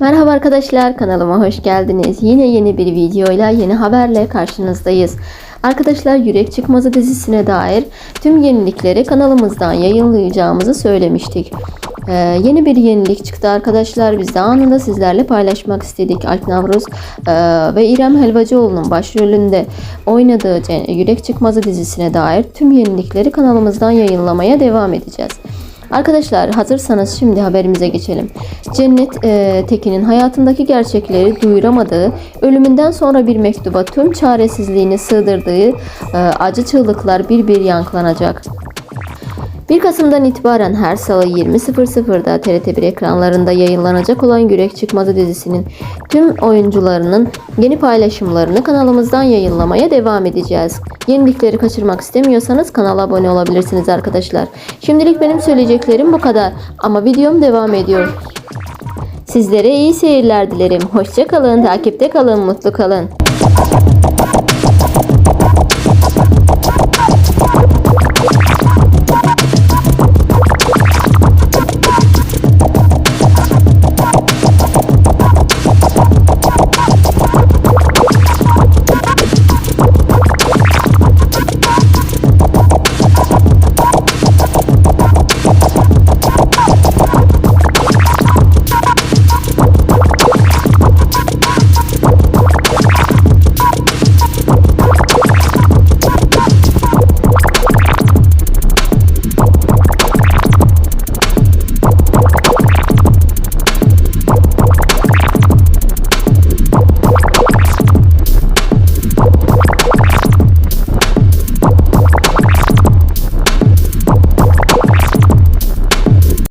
Merhaba arkadaşlar kanalıma hoş geldiniz. Yine yeni bir videoyla yeni haberle karşınızdayız. Arkadaşlar Yürek Çıkmazı dizisine dair tüm yenilikleri kanalımızdan yayınlayacağımızı söylemiştik. Ee, yeni bir yenilik çıktı arkadaşlar. Biz de anında sizlerle paylaşmak istedik. Alp Navruz e, ve İrem Helvacıoğlu'nun başrolünde oynadığı Yürek Çıkmazı dizisine dair tüm yenilikleri kanalımızdan yayınlamaya devam edeceğiz. Arkadaşlar hazırsanız şimdi haberimize geçelim. Cennet e, Tekin'in hayatındaki gerçekleri duyuramadığı, ölümünden sonra bir mektuba tüm çaresizliğini sığdırdığı e, acı çığlıklar bir bir yankılanacak. 1 Kasım'dan itibaren her salı 20.00'da TRT1 ekranlarında yayınlanacak olan Yürek Çıkmazı dizisinin tüm oyuncularının yeni paylaşımlarını kanalımızdan yayınlamaya devam edeceğiz. Yenilikleri kaçırmak istemiyorsanız kanala abone olabilirsiniz arkadaşlar. Şimdilik benim söyleyeceklerim bu kadar ama videom devam ediyor. Sizlere iyi seyirler dilerim. Hoşça kalın, takipte kalın, mutlu kalın.